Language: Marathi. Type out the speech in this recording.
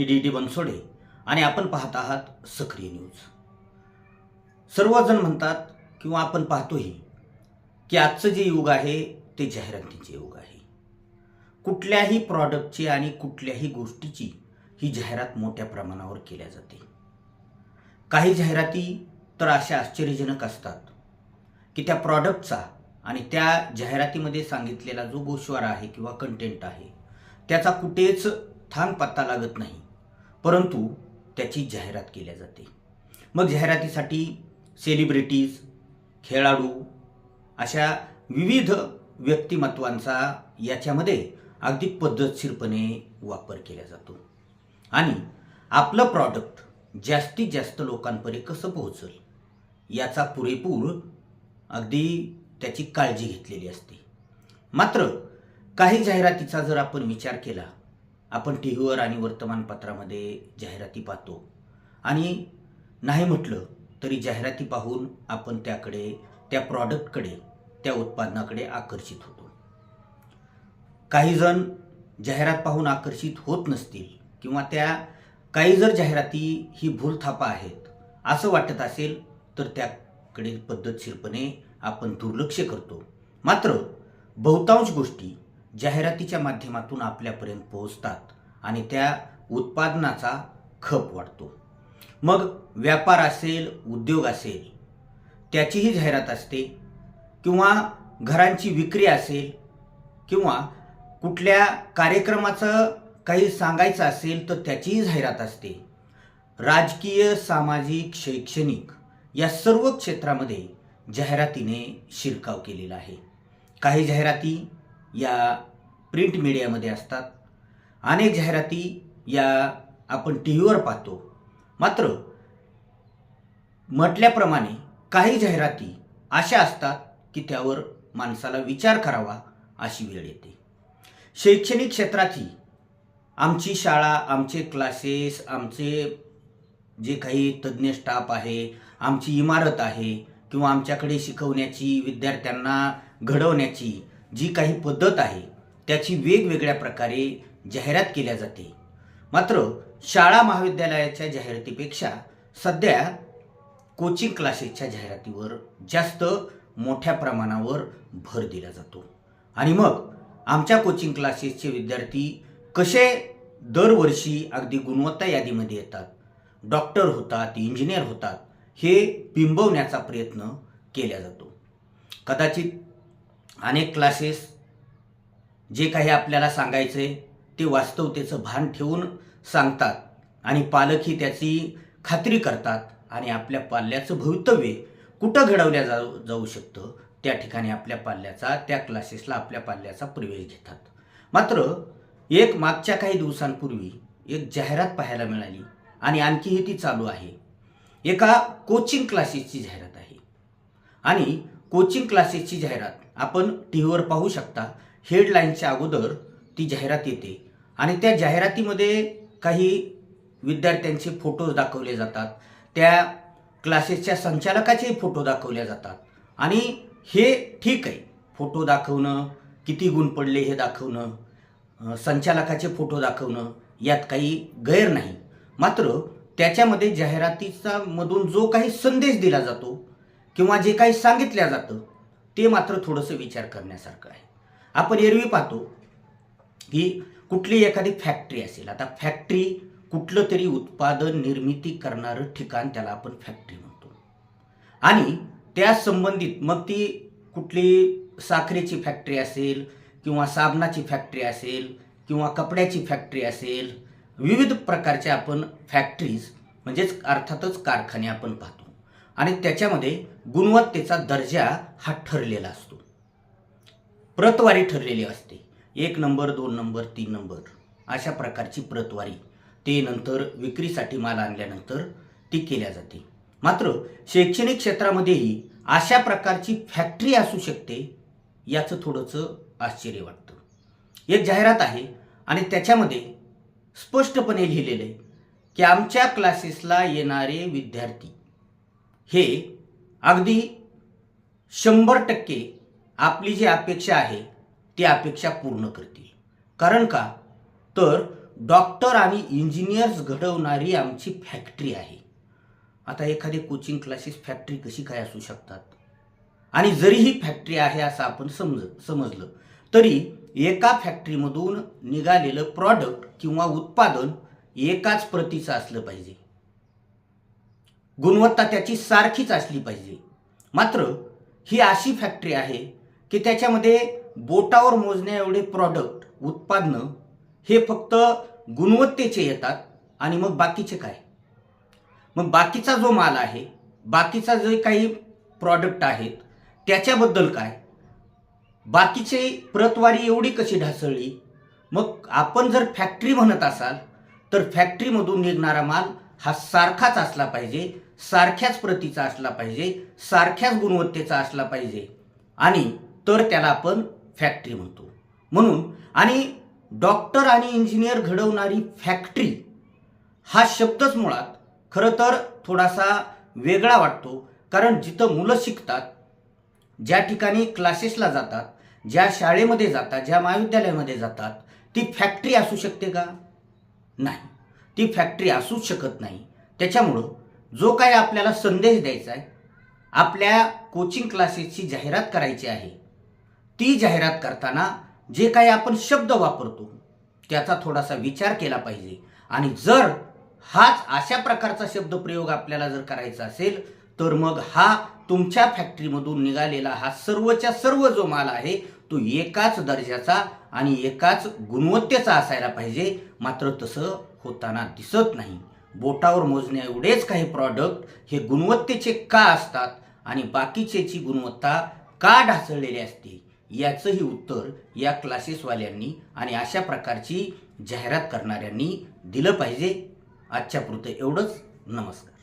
मी डी डी बनसोडे आणि आपण पाहत आहात सक्रिय न्यूज. सर्वजण म्हणतात किंवा आपण पाहतोही की आजचं जे युग आहे ते जाहिरातीचे युग आहे. कुठल्याही प्रॉडक्टची आणि कुठल्याही गोष्टीची ही जाहिरात मोठ्या प्रमाणावर केल्या जाते. काही जाहिराती तर अशा आश्चर्यजनक असतात की त्या प्रॉडक्टचा आणि त्या जाहिरातीमध्ये सांगितलेला जो गोशवारा आहे किंवा कंटेंट आहे त्याचा कुठेच थांग पत्ता लागत नाही. परंतु त्याची जाहिरात केल्या जाते. मग जाहिरातीसाठी सेलिब्रिटीज खेळाडू अशा विविध व्यक्तिमत्वांचा याच्यामध्ये अगदी पद्धतशीरपणे वापर केला जातो. आणि आपलं प्रॉडक्ट जास्तीत जास्त लोकांपर्यंत कसं पोहोचल याचा पुरेपूर अगदी त्याची काळजी घेतलेली असते. मात्र काही जाहिरातीचा जर आपण विचार केला आपण टी व्हीवर आणि वर्तमानपत्रामध्ये जाहिराती पाहतो. आणि नाही म्हटलं तरी जाहिराती पाहून आपण त्याकडे त्या प्रॉडक्टकडे त्या उत्पादनाकडे आकर्षित होतो. काही जण जाहिरात पाहून आकर्षित होत नसतील किंवा त्या काही जर जाहिराती ही भूलथापा आहेत असं वाटत असेल तर त्याकडे पद्धतशीरपणे आपण दुर्लक्ष करतो. मात्र बहुतांश गोष्टी जाहिरातीच्या माध्यमातून आपल्यापर्यंत पोहोचतात आणि त्या उत्पादनाचा खप वाढतो. मग व्यापार असेल उद्योग असेल त्याचीही जाहिरात असते किंवा घरांची विक्री असेल किंवा कुठल्या कार्यक्रमाचं काही सांगायचं असेल तर त्याचीही जाहिरात असते. राजकीय सामाजिक शैक्षणिक या सर्व क्षेत्रामध्ये जाहिरातीने शिरकाव केलेला आहे. काही जाहिराती या प्रिंट मीडियामध्ये असतात. अनेक जाहिराती या आपण टी व्हीवर पाहतो. मात्र म्हटल्याप्रमाणे काही जाहिराती अशा असतात की त्यावर माणसाला विचार करावा अशी वेळ येते. शैक्षणिक क्षेत्रातही आमची शाळा आमचे क्लासेस आमचे जे काही तज्ज्ञ स्टाफ आहे आमची इमारत आहे किंवा आमच्याकडे शिकवण्याची विद्यार्थ्यांना घडवण्याची जी काही पद्धत आहे त्याची वेगवेगळ्या प्रकारे जाहिरात केल्या जाते. मात्र शाळा महाविद्यालयाच्या जाहिरातीपेक्षा सध्या कोचिंग क्लासेसच्या जाहिरातीवर जास्त मोठ्या प्रमाणावर भर दिला जातो. आणि मग आमच्या कोचिंग क्लासेसचे विद्यार्थी कसे दरवर्षी अगदी गुणवत्ता यादीमध्ये येतात? डॉक्टर होतात इंजिनियर होतात हे बिंबवण्याचा प्रयत्न केला जातो. कदाचित अनेक क्लासेस जे काही आपल्याला सांगायचं आहे ते वास्तवतेचं भान ठेवून सांगतात आणि पालकही त्याची खात्री करतात आणि आपल्या पाल्याचं भवितव्य कुठं घडवल्या जाऊ जाऊ शकतं त्या ठिकाणी आपल्या पाल्याचा त्या क्लासेसला आपल्या पाल्याचा प्रवेश घेतात. मात्र एक मागच्या काही दिवसांपूर्वी एक जाहिरात पाहायला मिळाली आणि आणखीही ती चालू आहे. एका कोचिंग क्लासेसची जाहिरात आहे. आणि कोचिंग क्लासेसची जाहिरात आपण टी व्हीवर पाहू शकता. हेडलाईनच्या अगोदर ती जाहिरात येते. आणि त्या जाहिरातीमध्ये काही विद्यार्थ्यांचे फोटोज दाखवले जातात. त्या क्लासेसच्या संचालकाचेही फोटो दाखवले जातात. आणि हे ठीक आहे. फोटो दाखवणं किती गुण पडले हे दाखवणं संचालकाचे फोटो दाखवणं यात काही गैर नाही. मात्र त्याच्यामध्ये जाहिरातीचा मधून जो काही संदेश दिला जातो किंवा जे काही सांगितलं जातं ते मात्र थोडंसं विचार करण्यासारखं आहे. आपण एरवी पाहतो की कुठली एखादी फॅक्टरी असेल आता फॅक्टरी कुठलं तरी उत्पादन निर्मिती करणारं ठिकाण त्याला आपण फॅक्टरी म्हणतो. आणि त्या संबंधित मग ती कुठली साखरेची फॅक्टरी असेल किंवा साबणाची फॅक्टरी असेल किंवा कपड्याची फॅक्टरी असेल विविध प्रकारच्या आपण फॅक्टरीज म्हणजेच अर्थातच कारखाने आपण पाहतो. आणि त्याच्यामध्ये गुणवत्तेचा दर्जा हा ठरलेला असतो. प्रतवारी ठरलेली असते. एक नंबर दोन नंबर तीन नंबर अशा प्रकारची प्रतवारी. ते नंतर विक्रीसाठी माल आणल्यानंतर ती केल्या जाते. मात्र शैक्षणिक क्षेत्रामध्येही अशा प्रकारची फॅक्टरी असू शकते याचं थोडंसं आश्चर्य वाटतं. एक जाहिरात आहे आणि त्याच्यामध्ये स्पष्टपणे लिहिलेलं आहे की आमच्या क्लासेसला येणारे विद्यार्थी हे अगदी शंभर टक्के आपली जी अपेक्षा आहे ती अपेक्षा पूर्ण करतील. कारण का? तर डॉक्टर आणि इंजिनियर्स घडवणारी आमची फॅक्टरी आहे. आता एखादी कोचिंग क्लासेस फॅक्टरी कशी काय असू शकतात? आणि जरी ही फॅक्टरी आहे असं आपण समज समजलं तरी एका फॅक्टरीमधून निघालेलं प्रॉडक्ट किंवा उत्पादन एकाच प्रतीचं असलं पाहिजे. गुणवत्ता त्याची सारखीच असली पाहिजे. मात्र ही अशी फॅक्टरी आहे की त्याच्यामध्ये बोटावर मोजण्या एवढे प्रॉडक्ट उत्पादनं हे फक्त गुणवत्तेचे येतात आणि मग बाकीचे काय? मग बाकीचा जो माल आहे बाकीचा जे काही प्रॉडक्ट आहेत त्याच्याबद्दल काय? बाकीचे प्रतवारी एवढी कशी ढासळली? मग आपण जर फॅक्टरी म्हणत असाल तर फॅक्टरीमधून निघणारा माल हा सारखाच असला पाहिजे सारख्याच प्रतीचा असला पाहिजे सारख्याच गुणवत्तेचा असला पाहिजे. आणि तर त्याला आपण फॅक्टरी म्हणतो. म्हणून आणि डॉक्टर आणि इंजिनियर घडवणारी फॅक्टरी हा शब्दच मुळात खरं तर थोडासा वेगळा वाटतो. कारण जिथं मुलं शिकतात ज्या ठिकाणी क्लासेसला जातात ज्या शाळेमध्ये जातात ज्या महाविद्यालयामध्ये जातात ती फॅक्टरी असू शकते का? नाही. ती फॅक्टरी असूच शकत नाही. त्याच्यामुळं जो काही आपल्याला संदेश द्यायचा आहे आपल्या कोचिंग क्लासेसची जाहिरात करायची आहे ती जाहिरात करताना जे काही आपण शब्द वापरतो त्याचा थोडासा विचार केला पाहिजे. आणि जर हाच अशा प्रकारचा शब्दप्रयोग आपल्याला जर करायचा असेल तर मग हा तुमच्या फॅक्टरीमधून निघालेला हा सर्वच्या सर्व जो माल आहे तो एकाच दर्जाचा आणि एकाच गुणवत्तेचा असायला पाहिजे. मात्र तसं होताना दिसत नाही. बोटावर मोजण्या एवढेच काही प्रॉडक्ट हे गुणवत्तेचे का असतात आणि बाकीचेची गुणवत्ता का ढासळलेली असते? याचंही उत्तर या क्लासेसवाल्यांनी आणि अशा प्रकारची जाहिरात करणाऱ्यांनी दिलं पाहिजे. आजच्या पुरतं एवढंच. नमस्कार.